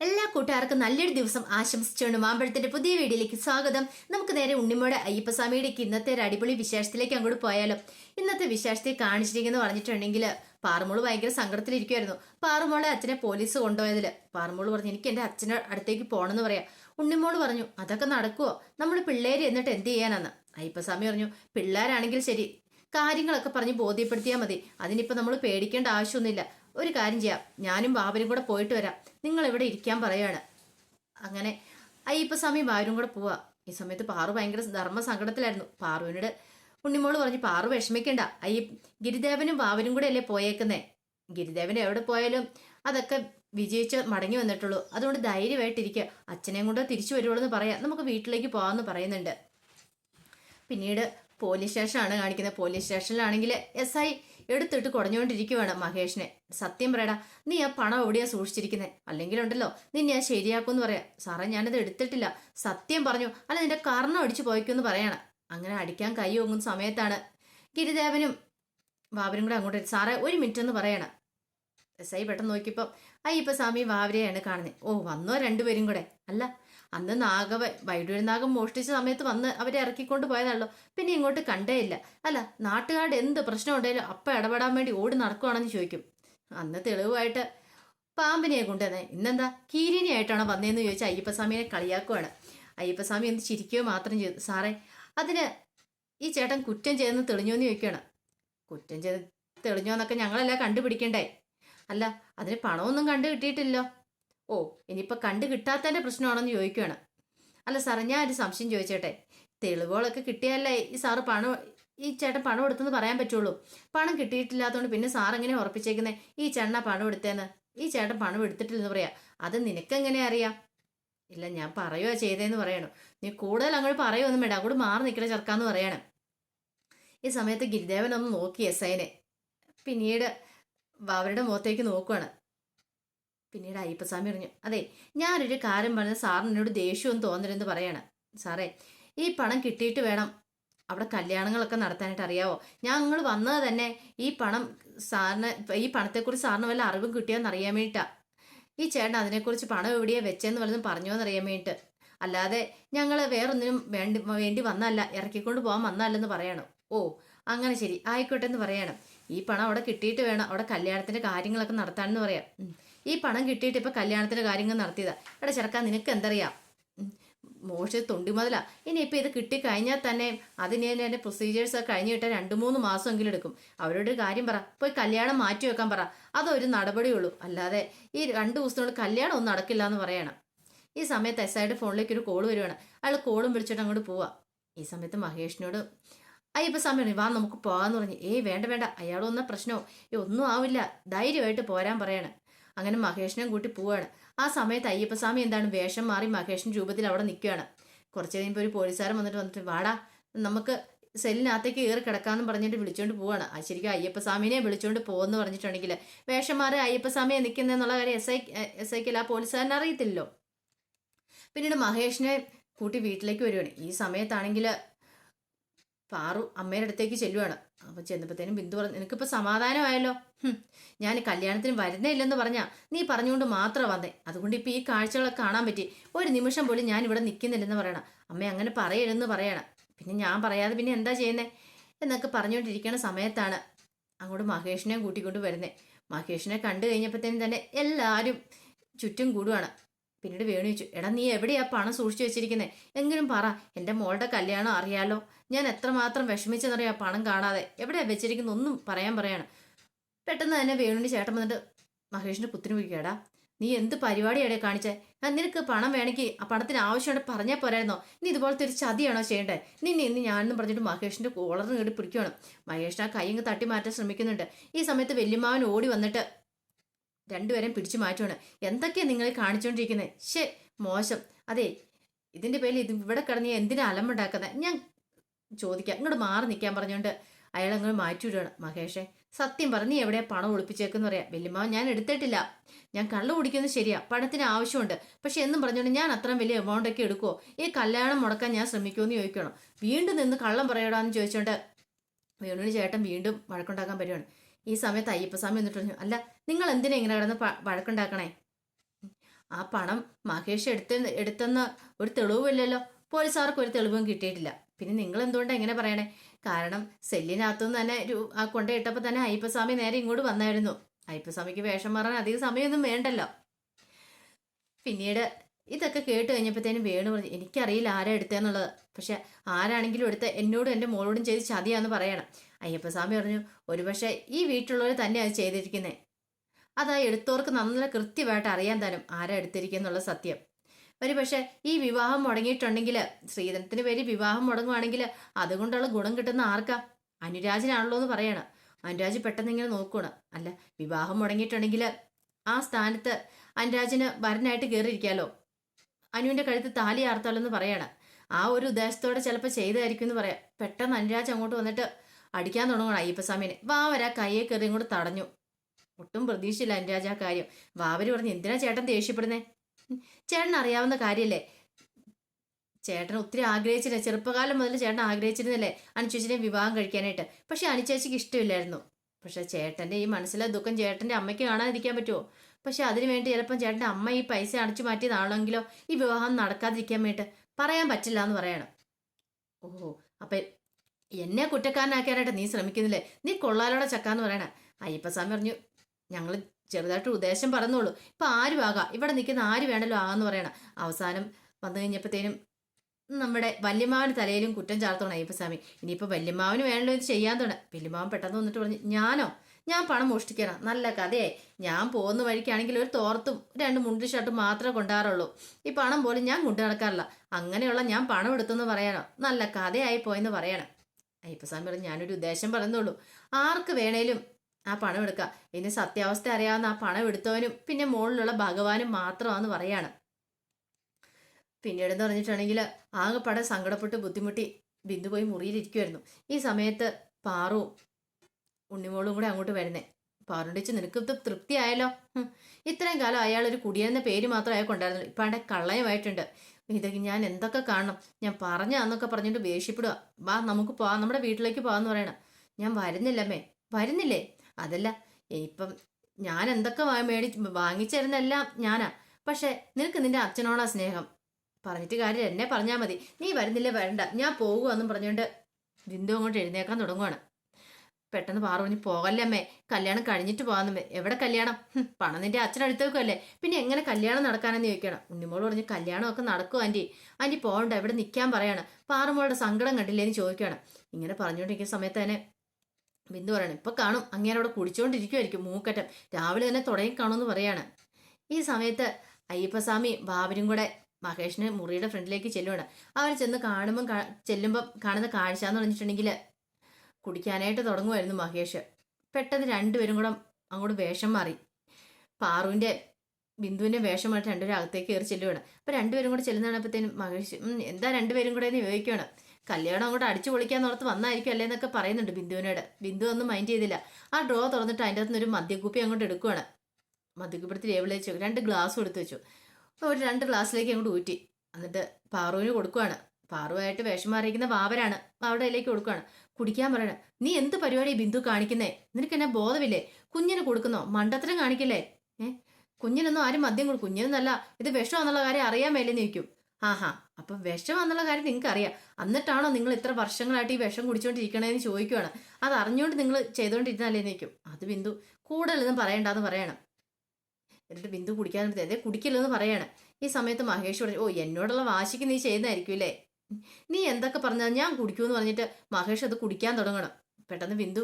എല്ലാ കൂട്ടുകാർക്കും നല്ലൊരു ദിവസം ആശംസിച്ചുകൊണ്ട് മാമ്പഴത്തിന്റെ പുതിയ വീഡിയോയിലേക്ക് സ്വാഗതം. നമുക്ക് നേരെ ഉണ്ണിമോടെ അയ്യപ്പസ്വാമിയുടെക്ക് ഇന്നത്തെ ഒരു അടിപൊളി വിശേഷത്തിലേക്ക് അങ്ങോട്ട് പോയാലോ. ഇന്നത്തെ വിശേഷത്തെ കാണിച്ചിരിക്കുന്നു പറഞ്ഞിട്ടുണ്ടെങ്കിൽ പാറുമോൾ ഭയങ്കര സങ്കടത്തിലിരിക്കുമായിരുന്നു പാറുമോളെ അച്ഛനെ പോലീസ് കൊണ്ടുപോയതിൽ പാറുമോൾ പറഞ്ഞു എനിക്ക് എന്റെ അച്ഛനെ അടുത്തേക്ക് പോകണമെന്ന് പറയാം. ഉണ്ണിമോൾ പറഞ്ഞു അതൊക്കെ നടക്കുമോ നമ്മൾ പിള്ളേര് എന്നിട്ട് എന്ത് ചെയ്യാനാന്ന്? അയ്യപ്പസ്വാമി പറഞ്ഞു പിള്ളേരാണെങ്കിൽ ശരി. കാര്യങ്ങളൊക്കെ പറഞ്ഞ് ബോധ്യപ്പെടുത്തിയാൽ മതി. അതിനിപ്പോൾ നമ്മൾ പേടിക്കേണ്ട ആവശ്യമൊന്നുമില്ല. ഒരു കാര്യം ചെയ്യാം. ഞാനും ബാബരും കൂടെ പോയിട്ട് വരാം. നിങ്ങൾ ഇവിടെ ഇരിക്കാൻ പറയാണ്. അങ്ങനെ അയ്യപ്പസ്വാമി ബാബരും കൂടെ പോവാ. ഈ സമയത്ത് പാറു ഭയങ്കര ധർമ്മ സങ്കടത്തിലായിരുന്നു പാറുവിനോട് ഉണ്ണിമോൾ പറഞ്ഞു പാറു വിഷമിക്കണ്ട. അയ്യ ഗിരിദേവനും ബാബരും കൂടെ അല്ലേ പോയേക്കുന്നേ? ഗിരിദേവൻ എവിടെ പോയാലും അതൊക്കെ വിജയിച്ച് മടങ്ങി വന്നിട്ടുള്ളൂ. അതുകൊണ്ട് ധൈര്യമായിട്ടിരിക്കുക അച്ഛനെയും കൊണ്ട് തിരിച്ചു വരുവുള്ളൂ എന്ന് പറയാം. നമുക്ക് വീട്ടിലേക്ക് പോകാമെന്ന് പറയുന്നുണ്ട്. പിന്നീട് പോലീസ് സ്റ്റേഷനാണ് കാണിക്കുന്നത് പോലീസ് സ്റ്റേഷനിലാണെങ്കിൽ എസ് ഐ എടുത്തിട്ട് കുടഞ്ഞുകൊണ്ടിരിക്കുവാണ് മഹേഷിനെ. സത്യം പറയടാ നീ ആ പണം എവിടെയാ സൂക്ഷിച്ചിരിക്കുന്നത് അല്ലെങ്കിൽ ഉണ്ടല്ലോ നിന്നെ ഞാൻ ശരിയാക്കുമെന്ന് പറയാം. സാറേ ഞാനത് എടുത്തിട്ടില്ല. സത്യം പറഞ്ഞു അല്ല നിന്റെ കർണം അടിച്ചു പോയിക്കുമെന്ന് പറയണം. അങ്ങനെ അടിക്കാൻ കൈ ഓങ്ങുന്ന സമയത്താണ് ഗിരിദേവനും ബാബരും കൂടെ അങ്ങോട്ട് സാറേ ഒരു മിനിറ്റ് എന്ന് പറയണം. എസ് ഐ പെട്ടെന്ന് നോക്കിയപ്പോൾ അയ്യപ്പ സ്വാമി വാവരെയാണ് കാണുന്നത് ഓ വന്നോ രണ്ടുപേരും കൂടെ. അല്ല അന്ന് നാഗവ വൈഡൂരി നാഗം മോഷ്ടിച്ച സമയത്ത് വന്ന് അവരെ ഇറക്കിക്കൊണ്ട് പോയതാണല്ലോ. പിന്നെ ഇങ്ങോട്ട് കണ്ടേ ഇല്ല അല്ല നാട്ടുകാരുടെ എന്ത് പ്രശ്നം ഉണ്ടെങ്കിലും അപ്പം ഇടപെടാൻ വേണ്ടി ഓടി നടക്കുവാണെന്ന് ചോദിക്കും. അന്ന് തെളിവായിട്ട് പാമ്പിനെ കൊണ്ടുവന്നേ. ഇന്നെന്താ? കീരിനെയായിട്ടാണോ വന്നതെന്ന് ചോദിച്ചാൽ അയ്യപ്പസ്വാമിനെ കളിയാക്കുവാണ്. അയ്യപ്പസ്വാമി എന്ത് ചിരിക്കുകയോ മാത്രം ചെയ്തു. സാറേ അതിന് ഈ ചേട്ടൻ കുറ്റം ചെയ്തെന്ന് തെളിഞ്ഞോ എന്ന് ചോദിക്കുകയാണ്. കുറ്റം ചെയ്ത് തെളിഞ്ഞോ എന്നൊക്കെ ഞങ്ങളെല്ലാം കണ്ടുപിടിക്കണ്ടേ? അല്ല അതിന് പണമൊന്നും കണ്ടു കിട്ടിയിട്ടില്ലോ ഓ ഇനിയിപ്പോൾ കണ്ടു കിട്ടാത്തതിന്റെ പ്രശ്നമാണെന്ന് ചോദിക്കുകയാണ് അല്ല സാറേ ഞാൻ ഒരു സംശയം ചോദിച്ചേട്ടെ? തെളിവുകളൊക്കെ കിട്ടിയാലേ ഈ സാറ് പണം ഈ ചേട്ടൻ പണം എടുത്തെന്ന് പറയാൻ പറ്റുള്ളൂ. പണം കിട്ടിയിട്ടില്ലാത്തതുകൊണ്ട് പിന്നെ സാർ എങ്ങനെ ഉറപ്പിച്ചേക്കുന്നത് ഈ ചേട്ടനാ പണം എടുത്തേന്ന്? ഈ ചേട്ടൻ പണം എടുത്തിട്ടില്ലെന്ന് പറയാ. അത് നിനക്കെങ്ങനെ അറിയാം? ഇല്ല ഞാൻ പറയുക ചെയ്തേന്ന് പറയണം. നീ കൂടുതൽ അങ്ങോട്ട് പറയുമൊന്നും വേണ്ട. അങ്ങോട്ട് മാറി നിൽക്കണ ചെറുക്കാന്ന് പറയണം. ഈ സമയത്ത് ഗിരിദേവൻ ഒന്ന് നോക്കി എസ് ഐനെ. പിന്നീട് അവരുടെ മുഖത്തേക്ക് നോക്കുവാണ്. പിന്നീട് അയ്യപ്പസ്വാമി പറഞ്ഞു അതെ ഞാനൊരു കാര്യം പറഞ്ഞ സാറിന് എന്നോട് ദേഷ്യമൊന്നും തോന്നരുതെന്ന് പറയാണ്. സാറേ ഈ പണം കിട്ടിയിട്ട് വേണം. അവിടെ കല്യാണങ്ങളൊക്കെ നടത്താനായിട്ട് അറിയാവോ? ഞങ്ങൾ വന്നത് തന്നെ ഈ പണം സാറിന് ഈ പണത്തെക്കുറിച്ച് സാറിന് വല്ല അറിവും കിട്ടിയോന്ന് അറിയാൻ വേണ്ടിയിട്ടാ. ഈ ചേട്ടൻ അതിനെക്കുറിച്ച് പണം എവിടെയാ വെച്ചെന്ന് വല്ലതും പറഞ്ഞോന്ന് അറിയാൻ വേണ്ടിയിട്ട്. അല്ലാതെ ഞങ്ങൾ വേറൊന്നിനും വേണ്ടി വേണ്ടി വന്നല്ല ഇറക്കിക്കൊണ്ട് പോകാൻ വന്നല്ലെന്ന് പറയണം. ഓ അങ്ങനെ ശരി. ആയിക്കോട്ടെ എന്ന് പറയണം. ഈ പണം അവിടെ കിട്ടിയിട്ട് വേണം. അവിടെ കല്യാണത്തിന്റെ കാര്യങ്ങളൊക്കെ നടത്താനെന്ന് പറയാം. ഈ പണം കിട്ടിയിട്ട് ഇപ്പൊ കല്യാണത്തിന്റെ കാര്യങ്ങൾ നടത്തിയതാ. എടാ ചെറുക്കാൻ നിനക്ക് എന്തറിയാം. മോശ തൊണ്ടി മുതലാ ഇനി ഇപ്പൊ ഇത് കിട്ടിക്കഴിഞ്ഞാൽ തന്നെ അതിന് തന്നെ പ്രൊസീജിയേഴ്സ് കഴിഞ്ഞ് കിട്ടാൻ രണ്ട് മൂന്ന് മാസമെങ്കിലും എടുക്കും. അവരോട് ഒരു കാര്യം പറ. പോയി കല്യാണം മാറ്റി വെക്കാൻ പറ. അതൊരു നടപടിയുള്ളൂ അല്ലാതെ ഈ രണ്ട് ദിവസത്തിനുള്ളിൽ കല്യാണം ഒന്നും നടക്കില്ല എന്ന് പറയണം. ഈ സമയത്ത് എസ് ഐയുടെ ഫോണിലേക്ക് ഒരു കോൾ വരുവാണ്. അയാൾ കോളും വിളിച്ചിട്ട് അങ്ങോട്ട് പോവാ. ഈ സമയത്ത് മഹേഷിനോട് അയ്യപ്പ സമയം വാ നമുക്ക് പോകാന്ന് പറഞ്ഞു. ഏയ് വേണ്ട വേണ്ട. അയാൾ വന്ന പ്രശ്നമോ ഏ ഒന്നും ആവില്ല. ധൈര്യമായിട്ട് പോരാൻ പറയാണ്. അങ്ങനെ മഹേഷിനെ കൂട്ടി പോവാണ്. ആ സമയത്ത് അയ്യപ്പസ്വാമി എന്താണ് വേഷം മാറി മഹേഷിന്റെ രൂപത്തിൽ അവിടെ നിൽക്കുകയാണ്. കുറച്ച് കഴിയുമ്പോൾ ഒരു പോലീസുകാരൻ വന്നിട്ട് വന്നിട്ട് വാടാ നമുക്ക് സെല്ലിനകത്തേക്ക് കയറി കിടക്കാമെന്ന് പറഞ്ഞിട്ട് വിളിച്ചുകൊണ്ട് പോവാണ്. ആ ശരിക്കും അയ്യപ്പസ്വാമിനെ വിളിച്ചുകൊണ്ട് പോകുമെന്ന് പറഞ്ഞിട്ടുണ്ടെങ്കിൽ വേഷം മാറി അയ്യപ്പസ്വാമിയെ നിൽക്കുന്നതെന്നുള്ള കാര്യം എസ് ഐ എസ് ഐക്ക് ആ പോലീസുകാരനെ അറിയത്തില്ലല്ലോ. പിന്നീട് മഹേഷിനെ കൂട്ടി വീട്ടിലേക്ക് വരുവാണ്. ഈ സമയത്താണെങ്കിൽ പാറു അമ്മയുടെ അടുത്തേക്ക് ചെല്ലുവാണ്. അപ്പൊ ചെന്നപ്പോഴത്തേനും ബിന്ദു പറഞ്ഞു നിനക്കിപ്പോ സമാധാനമായല്ലോ? ഞാൻ കല്യാണത്തിന് വരുന്നേ ഇല്ലെന്ന് പറഞ്ഞാ നീ പറഞ്ഞുകൊണ്ട് മാത്രം വന്നേ. അതുകൊണ്ട് ഇപ്പൊ ഈ കാഴ്ചകളൊക്കെ കാണാൻ പറ്റി. ഒരു നിമിഷം പോലും ഞാൻ ഇവിടെ നിൽക്കുന്നില്ലെന്ന് പറയണം. അമ്മ അങ്ങനെ പറയരുതെന്ന് പറയണം. പിന്നെ ഞാൻ പറയാതെ പിന്നെ എന്താ ചെയ്യുന്നേ? എന്നൊക്കെ പറഞ്ഞുകൊണ്ടിരിക്കുന്ന സമയത്താണ് അങ്ങോട്ട് മഹേഷിനെ കൂട്ടിക്കൊണ്ട് വരുന്നേ. മഹേഷിനെ കണ്ടു കഴിഞ്ഞപ്പോഴത്തേനും തന്നെ എല്ലാവരും ചുറ്റും കൂടുവാണ്. പിന്നീട് വേണു ചോദിച്ചു എടാ നീ എവിടെയാ പണം സൂക്ഷിച്ചു വെച്ചിരിക്കുന്നത് എങ്കിലും പറ എന്റെ മോളുടെ കല്യാണം അറിയാലോ? ഞാൻ എത്രമാത്രം വിഷമിച്ചെന്നറിയാം പണം കാണാതെ. എവിടെയാ വെച്ചിരിക്കുന്ന ഒന്നും പറയാൻ പറയാണ്. പെട്ടെന്ന് തന്നെ വേണുവിന് ചേട്ടൻ വന്നിട്ട് മഹേഷിന്റെ പുത്തിന് വിളിക്കാടാ നീ എന്ത് പരിപാടിയാടേ കാണിച്ചേ? ഞാൻ നിനക്ക് പണം വേണമെങ്കിൽ ആ പണത്തിന് ആവശ്യമുണ്ട് പറഞ്ഞാൽ പോരായിരുന്നോ? നീ ഇതുപോലത്തെ ഒരു ചതിയാണോ ചെയ്യേണ്ടത് നിന്നെ ഇന്ന് ഞാനെന്നും പറഞ്ഞിട്ട് മഹേഷിന്റെ കോളറിന് കേട്ട് പിടിക്കുകയാണ് മഹേഷിന് ആ കൈ തട്ടി മാറ്റാൻ ശ്രമിക്കുന്നുണ്ട്. ഈ സമയത്ത് വല്യമ്മാവൻ ഓടി വന്നിട്ട് രണ്ടുപേരെയും പിടിച്ചു മാറ്റുവാണ്. എന്തൊക്കെയാണ് നിങ്ങൾ കാണിച്ചുകൊണ്ടിരിക്കുന്നത് ശേ മോശം. അതെ ഇതിന്റെ പേരിൽ ഇത് ഇവിടെ കിടന്ന് എന്തിനാ അലമ്പുണ്ടാക്കുന്നത് ഞാൻ ചോദിക്കാം ഇങ്ങോട്ട് മാറി നിൽക്കാൻ പറഞ്ഞുകൊണ്ട് അയാൾ അങ്ങോട്ട് മാറ്റിവിടുകയാണ് മഹേഷെ സത്യം പറഞ്ഞ് നീ എവിടെയാ പണം ഒളിപ്പിച്ചേക്കെന്ന് പറയാം. വല്യമ്മാവൻ ഞാൻ എടുത്തിട്ടില്ല. ഞാൻ കള്ളു കുടിക്കുന്നത് ശരിയാ. പണത്തിന് ആവശ്യമുണ്ട്. പക്ഷെ എന്നും പറഞ്ഞുകൊണ്ട് ഞാൻ അത്രയും വലിയ എമൗണ്ട് ഒക്കെ എടുക്കുമോ ഈ കല്യാണം മുടക്കാൻ ഞാൻ ശ്രമിക്കുമെന്ന് ചോദിക്കണം. വീണ്ടും നിന്ന് കള്ളം പറയടാന്ന് ചോദിച്ചോണ്ട് വേണുവിന് ചേട്ടൻ വീണ്ടും വഴക്കുണ്ടാക്കാൻ പറ്റുവാണ് ഈ സമയത്ത് അയ്യപ്പസ്വാമി എന്നിട്ട് പറഞ്ഞു അല്ല നിങ്ങൾ എന്തിനാ ഇങ്ങനെ കിടന്ന് വഴക്കുണ്ടാക്കണേ? ആ പണം മഹേഷ് എടുത്ത എടുത്തെന്ന ഒരു തെളിവുമില്ലല്ലോ. പോലീസുകാർക്ക് ഒരു തെളിവും കിട്ടിയിട്ടില്ല. പിന്നെ നിങ്ങൾ എന്തുകൊണ്ടാണ് എങ്ങനെ പറയണേ? കാരണം സെല്ലിനകത്തുനിന്ന് തന്നെ ആ കൊണ്ടയിട്ടപ്പോൾ തന്നെ അയ്യപ്പസ്വാമി നേരെ ഇങ്ങോട്ട് വന്നായിരുന്നു. അയ്യപ്പസ്വാമിക്ക് വേഷം മാറാൻ അധികം സമയമൊന്നും വേണ്ടല്ലോ. പിന്നീട് ഇതൊക്കെ കേട്ട് കഴിഞ്ഞപ്പോഴത്തേനും വേണു പറഞ്ഞു എനിക്കറിയില്ല ആരാ എടുത്തതെന്നുള്ളത്. പക്ഷെ ആരാണെങ്കിലും എടുത്ത് എന്നോടും എന്റെ മോളോടും ചെയ്ത് ചതിയാന്ന് പറയണം. അയ്യപ്പസ്വാമി പറഞ്ഞു ഒരുപക്ഷെ ഈ വീട്ടിലുള്ളവർ തന്നെയാണ് ചെയ്തിരിക്കുന്നത് അതാ എടുത്തവർക്ക് നല്ല കൃത്യമായിട്ട് അറിയാൻ തരും ആരാ എടുത്തിരിക്കുന്നുള്ള സത്യം. ഒരു പക്ഷേ ഈ വിവാഹം മുടങ്ങിയിട്ടുണ്ടെങ്കിൽ ശ്രീധനത്തിന് പേര് വിവാഹം മുടങ്ങുവാണെങ്കിൽ അതുകൊണ്ടുള്ള ഗുണം കിട്ടുന്ന ആർക്കാ? അനുരാജിനാണല്ലോ എന്ന് പറയണം. അനുരാജ് പെട്ടെന്ന് ഇങ്ങനെ നോക്കുകയാണ് അല്ല വിവാഹം മുടങ്ങിയിട്ടുണ്ടെങ്കിൽ ആ സ്ഥാനത്ത് അനുരാജിന് വരനായിട്ട് കയറിയിരിക്കാമല്ലോ അനുവിന്റെ കഴുത്ത് താലി ആർത്താലോ എന്ന് പറയണം. ആ ഒരു ഉദ്ദേശത്തോടെ ചിലപ്പോൾ ചെയ്തായിരിക്കും എന്ന് പറയാം. പെട്ടെന്ന് അനുരാജ് അങ്ങോട്ട് വന്നിട്ട് അടിക്കാൻ തുടങ്ങണം അയ്യപ്പസ്വാമിനെ. വാവര കയ്യെ കയറി ഇങ്ങോട്ട് തടഞ്ഞു. ഒട്ടും പ്രതീക്ഷയില്ല അനുരാജ് ആ കാര്യം. വാവര് പറഞ്ഞു എന്തിനാ ചേട്ടൻ ദേഷ്യപ്പെടുന്നേ? ചേട്ടൻ അറിയാവുന്ന കാര്യമല്ലേ ചേട്ടൻ ഒത്തിരി ആഗ്രഹിച്ചില്ല? ചെറുപ്പകാലം മുതൽ ചേട്ടൻ ആഗ്രഹിച്ചിരുന്നില്ലേ അനുചേച്ചിനെ വിവാഹം കഴിക്കാനായിട്ട്? പക്ഷെ അനുചേച്ചിക്ക് ഇഷ്ടമില്ലായിരുന്നു. പക്ഷെ ചേട്ടന്റെ ഈ മനസ്സിലെ ദുഃഖം ചേട്ടന്റെ അമ്മയ്ക്ക് കാണാതിരിക്കാൻ പറ്റുമോ? പക്ഷെ അതിനു വേണ്ടി ചിലപ്പം ചേട്ടന്റെ അമ്മ ഈ പൈസ അടച്ചു മാറ്റിയതാണെങ്കിലോ ഈ വിവാഹം നടക്കാതിരിക്കാൻ വേണ്ടിയിട്ട് പറയാൻ പറ്റില്ല എന്ന് പറയണം. ഓഹോ അപ്പം എന്നെ കുറ്റക്കാരനാക്കാനായിട്ട് നീ ശ്രമിക്കുന്നില്ലേ? നീ കൊള്ളാലോടെ ചക്കാന്ന് പറയണ. അയ്യപ്പസ്വാമി പറഞ്ഞു ഞങ്ങൾ ചെറുതായിട്ട് ഉദ്ദേശം പറഞ്ഞോളൂ ഇപ്പൊ ആരും ആകാം. ഇവിടെ നിൽക്കുന്ന ആര് വേണമല്ലോ ആകാന്ന് പറയണം. അവസാനം വന്നു കഴിഞ്ഞപ്പോഴത്തേനും നമ്മുടെ വല്യമാവന് തലയിലും കുറ്റം ചാർത്തോണം അയ്യപ്പസ്വാമി. ഇനിയിപ്പോൾ വല്യമാവന് വേണല്ലോ ഇത് ചെയ്യാൻ തോണ വല്യമാവൻ പെട്ടെന്ന് വന്നിട്ട് പറഞ്ഞു ഞാനോ? ഞാൻ പണം മോഷ്ടിക്കണം നല്ല കഥയായി. ഞാൻ പോകുന്ന വഴിക്കാണെങ്കിൽ ഒരു തോർത്തും രണ്ട് മുണ്ടി ഷർട്ടും മാത്രമേ കൊണ്ടാറുള്ളൂ. ഈ പണം പോലും ഞാൻ കൊണ്ടു നടക്കാറില്ല. അങ്ങനെയുള്ള ഞാൻ പണം എടുത്തെന്ന് പറയാനോ നല്ല കഥയായി പോയെന്ന് പറയണം. അയ്യപ്പസ്വാമി പറഞ്ഞു ഞാനൊരു ഉദ്ദേശം പറയുന്നുള്ളൂ. ആർക്ക് വേണേലും ആ പണം എടുക്കാം. ഇനി സത്യാവസ്ഥ അറിയാവുന്ന ആ പണം എടുത്തവനും പിന്നെ മുകളിലുള്ള ഭഗവാനും മാത്രമാണെന്ന് പറയാണ്. പിന്നീടെന്ന് പറഞ്ഞിട്ടുണ്ടെങ്കിൽ ആകെപ്പാടെ സങ്കടപ്പെട്ട് ബുദ്ധിമുട്ടി ബിന്ദു പോയി മുറിയിലിരിക്കുമായിരുന്നു ഈ സമയത്ത് പാറുവും ഉണ്ണിമോളും കൂടെ അങ്ങോട്ട് വരുന്നേ. പാറുണ്ടിച്ച് നിനക്ക് തൃപ്തിയായല്ലോ. ഇത്രയും കാലം അയാൾ ഒരു കുടിയെന്ന പേര് മാത്രം അയാൾക്ക് കൊണ്ടായിരുന്നു ഇപ്പം അവിടെ കള്ളയമായിട്ടുണ്ട്. ഇതൊക്കെ ഞാൻ എന്തൊക്കെ കാണണം? ഞാൻ പറഞ്ഞ അന്നൊക്കെ പറഞ്ഞിട്ട് ദേഷ്യപ്പെടുക വാ നമുക്ക് പോവാം. നമ്മുടെ വീട്ടിലേക്ക് പോവാന്ന് പറയണം. ഞാൻ വരുന്നില്ലമ്മേ വരുന്നില്ലേ? അതല്ല ഇപ്പം ഞാൻ എന്തൊക്കെ മേടി വാങ്ങിച്ചിരുന്നെല്ലാം ഞാനാ. പക്ഷെ നിനക്ക് നിന്റെ അച്ഛനോടാ സ്നേഹം. പറഞ്ഞിട്ട് കാര്യം എന്നെ പറഞ്ഞാൽ മതി. നീ വരുന്നില്ല വരണ്ട. ഞാൻ പോകുമെന്നും പറഞ്ഞുകൊണ്ട് ബിന്ദു അങ്ങോട്ട് എഴുന്നേക്കാൻ തുടങ്ങുവാണ്. പെട്ടെന്ന് പാറു പോകല്ലമ്മേ കല്യാണം കഴിഞ്ഞിട്ട് പോകാന്ന് എവിടെ കല്യാണം? പണം നിന്റെ അച്ഛനടുത്ത് പിന്നെ എങ്ങനെ കല്യാണം നടക്കാനെന്ന് ചോദിക്കണം. ഉണ്ണിമോൾ പറഞ്ഞ് കല്യാണമൊക്കെ നടക്കും ആന്റി. ആന്റി പോകണ്ട എവിടെ നിൽക്കാൻ പറയാണ്. പാറുമോളുടെ സങ്കടം കണ്ടില്ലേന്ന് ചോദിക്കുകയാണ്. ഇങ്ങനെ പറഞ്ഞുകൊണ്ടിരിക്കുന്ന സമയത്ത് തന്നെ ബിന്ദു പറയണം ഇപ്പൊ കാണും. അങ്ങനെ അവിടെ കുടിച്ചുകൊണ്ടിരിക്കുമായിരിക്കും മൂക്കറ്റം. രാവിലെ തന്നെ തുടങ്ങി കാണുമെന്ന് പറയാണ്. ഈ സമയത്ത് അയ്യപ്പസ്വാമി ബാബരും കൂടെ മഹേഷിന് മുറിയുടെ ഫ്രണ്ടിലേക്ക് ചെല്ലുവാണ്. അവർ ചെന്ന് കാണുമ്പം ചെല്ലുമ്പം കാണുന്ന കാഴ്ച എന്ന് പറഞ്ഞിട്ടുണ്ടെങ്കിൽ കുടിക്കാനായിട്ട് തുടങ്ങുമായിരുന്നു മഹേഷ്. പെട്ടെന്ന് രണ്ടുപേരും കൂടെ അങ്ങോട്ട് വേഷം മാറി. പാറുവിന്റെ ബിന്ദുവിന്റെ വേഷം മാറ്റി രണ്ടുപേരും അകത്തേക്ക് കയറി ചെല്ലുവാണ്. അപ്പം രണ്ടുപേരും കൂടെ ചെല്ലുന്നതാണ് അപ്പോഴത്തേനും മഹേഷ് എന്താ രണ്ടുപേരും കൂടെ എന്ന് ചോദിക്കുകയാണ് കല്യാണം അങ്ങോട്ട് അടിച്ചു പൊളിക്കാൻ ഓർത്ത് വന്നായിരിക്കും അല്ലേ എന്നൊക്കെ പറയുന്നുണ്ട് ബിന്ദുവിനോട്. ബിന്ദു ഒന്നും മൈൻഡ് ചെയ്തില്ല. ആ ഡ്രോ തുറന്നിട്ട് അതിന്റെ അകത്തുനിന്ന് ഒരു മദ്യക്കുപ്പി അങ്ങോട്ട് എടുക്കുവാണ്. മദ്യക്കുപ്പിടത്തിൽ ടേബിളിൽ വെച്ചു രണ്ട് ഗ്ലാസ് എടുത്ത് വെച്ചു. ഒരു രണ്ട് ഗ്ലാസ്സിലേക്ക് അങ്ങോട്ട് ഊറ്റി. എന്നിട്ട് പാറുവിന് കൊടുക്കുവാണ്. പാറുവായിട്ട് വേഷം മാറിയിരിക്കുന്ന വാവരാണ്. വാവയുടെ കയ്യിലേക്ക് കൊടുക്കുവാണ്. കുടിക്കാൻ പറയണം നീ എന്ത് പരിപാടി ബിന്ദു കാണിക്കുന്നേ? നിനക്ക് എന്നെ ബോധമില്ലേ? കുഞ്ഞിന് കൊടുക്കുന്നോ? മണ്ടത്തരം കാണിക്കില്ലേ? ഏഹ് കുഞ്ഞിനൊന്നും ആരും മദ്യം കൊടുക്കും കുഞ്ഞിനൊന്നല്ല ഇത് വിഷമാണെന്നുള്ള കാര്യം അറിയാൻ മേലെന്ന് ചോദിക്കും. ആഹാ വിഷം എന്നുള്ള കാര്യം നിങ്ങൾക്ക് അറിയാം എന്നിട്ടാണോ നിങ്ങൾ ഇത്ര വർഷങ്ങളായിട്ട് ഈ വിഷം കുടിച്ചുകൊണ്ടിരിക്കണേന്ന് ചോദിക്കുവാണ്. അത് അറിഞ്ഞുകൊണ്ട് നിങ്ങൾ ചെയ്തുകൊണ്ടിരുന്നാലേ നിൽക്കും. അത് ബിന്ദു കൂടുതലൊന്നും പറയണ്ടെന്ന് പറയണം. എന്നിട്ട് ബിന്ദു കുടിക്കാൻ അതെ കുടിക്കില്ലെന്ന് പറയാണ്. ഈ സമയത്ത് മഹേഷ് പറഞ്ഞു ഓ എന്നോടുള്ള വാശിക്ക് നീ ചെയ്യുന്നതായിരിക്കും അല്ലേ നീ എന്തൊക്കെ പറഞ്ഞാൽ ഞാൻ കുടിക്കുമെന്ന് പറഞ്ഞിട്ട് മഹേഷ് അത് കുടിക്കാൻ തുടങ്ങണം. പെട്ടെന്ന് ബിന്ദു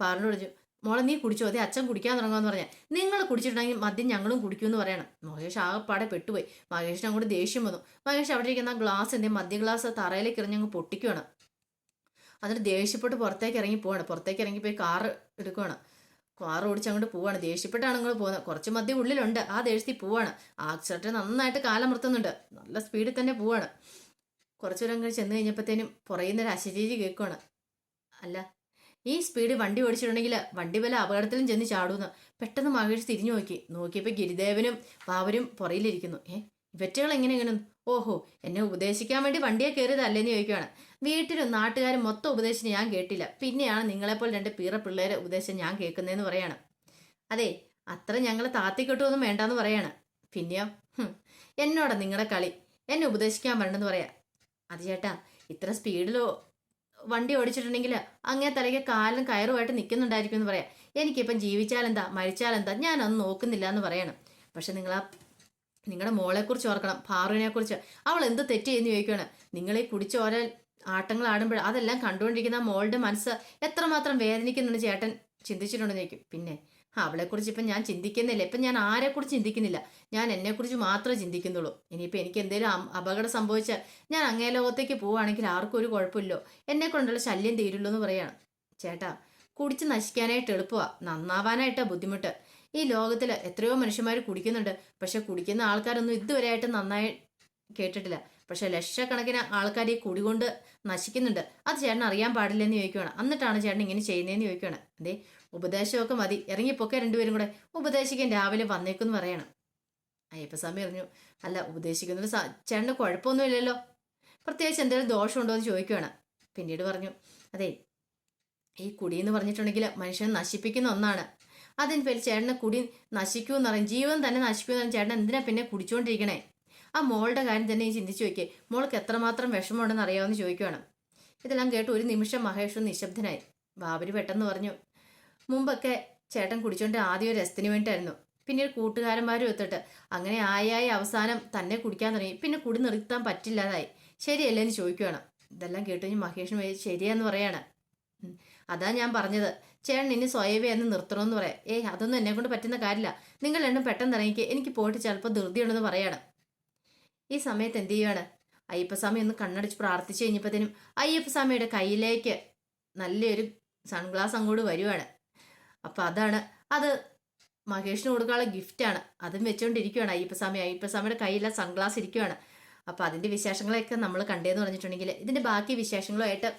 പറഞ്ഞു മോളെ നീ കുടിച്ചോ? അതെ അച്ഛൻ കുടിക്കാൻ തുടങ്ങാന്ന് പറഞ്ഞാൽ നിങ്ങൾ കുടിച്ചിട്ടുണ്ടെങ്കിൽ മദ്യം ഞങ്ങളും കുടിക്കുമെന്ന് പറയണം. മഹേഷ് ആകെപ്പാടെ പെട്ടുപോയി. മഹേഷിന് അങ്ങോട്ട് ദേഷ്യം വന്നു. മഹേഷ് അവിടെ ഇരിക്കുന്ന ഗ്ലാസ് എന്റെ മദ്യ ഗ്ലാസ് തറയിലേക്ക് എറിഞ്ഞങ്ങ് പൊട്ടിക്കുവാണ്. എന്നിട്ട് ദേഷ്യപ്പെട്ട് പുറത്തേക്ക് ഇറങ്ങി പോവാണ്. പുറത്തേക്ക് ഇറങ്ങി പോയി കാറ് എടുക്കുവാണ്. കാർ ഓടിച്ച് അങ്ങോട്ട് പോവാണ്. ദേഷ്യപ്പെട്ടാണ് നിങ്ങൾ പോകുന്നത്. കുറച്ച് മദ്യം ഉള്ളിലുണ്ട്. ആ ദേഷ്യത്തിൽ പോവാണ്. ആക്സിഡന്റ് നന്നായിട്ട് കാലമർത്തുന്നുണ്ട് നല്ല സ്പീഡിൽ തന്നെ പോവാണ്. കുറച്ചു ദൂരം ചെന്ന് കഴിഞ്ഞപ്പോഴത്തേനും പുറയുന്ന ഒരു അശരീരി കേൾക്കുവാണ്. അല്ല ഈ സ്പീഡ് വണ്ടി ഓടിച്ചിട്ടുണ്ടെങ്കിൽ വണ്ടി വല്ല അപകടത്തിലും ചെന്ന് ചാടൂന്ന് പെട്ടെന്ന് മഹേഷ് തിരിഞ്ഞു നോക്കി. നോക്കിയപ്പോൾ ഗിരിദേവനും പാവരും പുറയിലിരിക്കുന്നു. ഏ ഇവറ്റകൾ എങ്ങനെ എങ്ങനെ ഓഹോ എന്നെ ഉപദേശിക്കാൻ വേണ്ടി വണ്ടിയെ കയറിയതല്ലേന്ന് ചോദിക്കുകയാണ് വീട്ടിലും നാട്ടുകാരും മൊത്തം ഉപദേശിച്ച് ഞാൻ കേട്ടില്ല. പിന്നെയാണ് നിങ്ങളെപ്പോലെ രണ്ട് പീറ പിള്ളേരെ ഉപദേശം ഞാൻ കേൾക്കുന്നതെന്ന് പറയാണ്. അതെ അത്ര ഞങ്ങൾ താത്തിക്കെട്ടുമൊന്നും വേണ്ടാന്ന് പറയാണ്. പിന്നെയോ എന്നോടാ നിങ്ങളുടെ കളി. എന്നെ ഉപദേശിക്കാൻ വരണമെന്ന് പറയാ. അത് ചേട്ടാ ഇത്ര സ്പീഡിലോ വണ്ടി ഓടിച്ചിട്ടുണ്ടെങ്കിൽ അങ്ങേ തലയ്ക്ക് കാലും കയറുമായിട്ട് നിൽക്കുന്നുണ്ടായിരിക്കും എന്ന് പറയാം. എനിക്കിപ്പം ജീവിച്ചാലെന്താ? മരിച്ചാലെന്താ? ഞാനൊന്നും നോക്കുന്നില്ല എന്ന് പറയണം. പക്ഷെ നിങ്ങൾ ആ നിങ്ങളുടെ മോളെക്കുറിച്ച് ഓർക്കണം പാറുവിനെ കുറിച്ച് അവൾ എന്ത് തെറ്റ് ചെയ്യുന്നു ചോദിക്കുകയാണ് നിങ്ങൾ ഈ ഓരോ ആട്ടങ്ങൾ ആടുമ്പോൾ അതെല്ലാം കണ്ടുകൊണ്ടിരിക്കുന്ന മോളുടെ മനസ്സ് എത്രമാത്രം വേദനിക്കുന്നുണ്ട് ചേട്ടൻ? ചിന്തിച്ചിട്ടുണ്ടെന്ന് ചോദിക്കും. പിന്നെ അവളെക്കുറിച്ച് ഇപ്പം ഞാൻ ചിന്തിക്കുന്നില്ല. ഇപ്പം ഞാൻ ആരെക്കുറിച്ച് ചിന്തിക്കുന്നില്ല? ഞാൻ എന്നെക്കുറിച്ച് മാത്രമേ ചിന്തിക്കുന്നുള്ളൂ. ഇനിയിപ്പോൾ എനിക്ക് എന്തെങ്കിലും അപകടം സംഭവിച്ചാൽ ഞാൻ അങ്ങേ ലോകത്തേക്ക് പോവുകയാണെങ്കിൽ ആർക്കും ഒരു കുഴപ്പമില്ലോ എന്നെ കൊണ്ടുള്ള ശല്യം തീരുള്ളൂ എന്ന് പറയാണ്. ചേട്ടാ കുടിച്ച് നശിക്കാനായിട്ട് എളുപ്പമാണ് നന്നാവാനായിട്ടാ ബുദ്ധിമുട്ട്. ഈ ലോകത്തിൽ എത്രയോ മനുഷ്യന്മാർ കുടിക്കുന്നുണ്ട്. പക്ഷെ കുടിക്കുന്ന ആൾക്കാരൊന്നും ഇതുവരെ ആയിട്ട് നന്നായി കേട്ടിട്ടില്ല. പക്ഷെ ലക്ഷക്കണക്കിന് ആൾക്കാർ ഈ കുടി കൊണ്ട് നശിക്കുന്നുണ്ട്. അത് ചേട്ടൻ അറിയാൻ പാടില്ലെന്ന് ചോദിക്കുകയാണ് എന്നിട്ടാണ് ചേട്ടൻ ഇങ്ങനെ ചെയ്യുന്നതെന്ന് ചോദിക്കുകയാണ് അതെ ഉപദേശമൊക്കെ മതി. ഇറങ്ങിപ്പോക്കെ രണ്ടുപേരും കൂടെ. ഉപദേശിക്കാൻ രാവിലെ വന്നേക്കെന്ന് പറയണം. അയ്യപ്പസ്വാമി പറഞ്ഞു അല്ല ഉപദേശിക്കുന്ന സ- ചേട്ടന് കുഴപ്പമൊന്നുമില്ലല്ലോ. പ്രത്യേകിച്ച് എന്തെങ്കിലും ദോഷമുണ്ടോ എന്ന് ചോദിക്കുകയാണ് പിന്നീട് പറഞ്ഞു അതെ ഈ കുടി എന്ന് പറഞ്ഞിട്ടുണ്ടെങ്കിൽ മനുഷ്യനെ നശിപ്പിക്കുന്ന ഒന്നാണ്. അതിന് പേര് ചേട്ടനെ കുടി നശിക്കൂന്ന് പറയും. ജീവൻ തന്നെ നശിക്കൂന്ന് പറയും. ചേട്ടൻ എന്തിനാ പിന്നെ കുടിച്ചുകൊണ്ടിരിക്കണേ ആ മോളുടെ കാര്യം തന്നെ ചിന്തിച്ചു നോക്കിയേ. മോൾക്ക് എത്രമാത്രം വിഷമമുണ്ടെന്ന് അറിയാമെന്ന് ചോദിക്കുകയാണ് ഇതെല്ലാം കേട്ട് ഒരു നിമിഷം മഹേഷ് നിശബ്ദനായി. ബാബരി പെട്ടെന്ന് പറഞ്ഞു മുമ്പൊക്കെ ചേട്ടൻ കുടിച്ചോണ്ട് ആദ്യം ഒരു രസത്തിന് വേണ്ടിയിട്ടായിരുന്നു പിന്നീട് കൂട്ടുകാരന്മാരും എത്തിട്ട് അങ്ങനെ ആയായി അവസാനം തന്നെ കുടിക്കാൻ തുടങ്ങി. പിന്നെ കുടി നിർത്താൻ പറ്റില്ലാതായി. ശരിയല്ലേ എന്ന് ചോദിക്കുകയാണ് ഇതെല്ലാം കേട്ട് കഴിഞ്ഞ് മഹേഷിന് വിചാരിച്ചു, ശരിയാന്ന് പറയാണ്. അതാ ഞാൻ പറഞ്ഞത്. ചേട്ടൻ ഇനി സ്വയവേ എന്ന് നിർത്തണമെന്ന് പറയാം. ഏയ് അതൊന്നും എന്നെ കൊണ്ട് പറ്റുന്ന കാര്യമില്ല. നിങ്ങൾ രണ്ടും പെട്ടെന്ന് ഇറങ്ങിക്ക്. എനിക്ക് പോയിട്ട് ചിലപ്പോൾ ധൃതിയുണ്ടെന്ന് പറയാണ്. ഈ സമയത്ത് എന്ത് ചെയ്യുകയാണ് അയ്യപ്പസ്വാമി ഒന്ന് കണ്ണടിച്ച് പ്രാർത്ഥിച്ചു കഴിഞ്ഞപ്പോഴത്തേനും അയ്യപ്പസ്വാമിയുടെ കയ്യിലേക്ക് നല്ലൊരു സൺഗ്ലാസ് അങ്ങോട്ട് വരുവാണ്. അപ്പം അതാണ്. അത് മഹേഷിന് കൊടുക്കാനുള്ള ഗിഫ്റ്റാണ് അതും വെച്ചുകൊണ്ടിരിക്കുകയാണ് അയ്യപ്പസ്വാമി അയ്യപ്പസ്വാമിയുടെ കയ്യിലെ സൺഗ്ലാസ് ഇരിക്കുകയാണ് അപ്പോൾ അതിന്റെ വിശേഷങ്ങളൊക്കെ നമ്മൾ കണ്ടേന്ന് പറഞ്ഞിട്ടുണ്ടെങ്കിൽ ഇതിന്റെ ബാക്കി വിശേഷങ്ങളുമായിട്ട്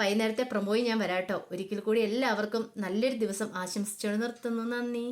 വൈകുന്നേരത്തെ പ്രമോയി ഞാൻ വരാട്ടോ. ഒരിക്കൽ കൂടി എല്ലാവർക്കും നല്ലൊരു ദിവസം ആശംസിച്ചു നിർത്തുന്നു. നന്ദി.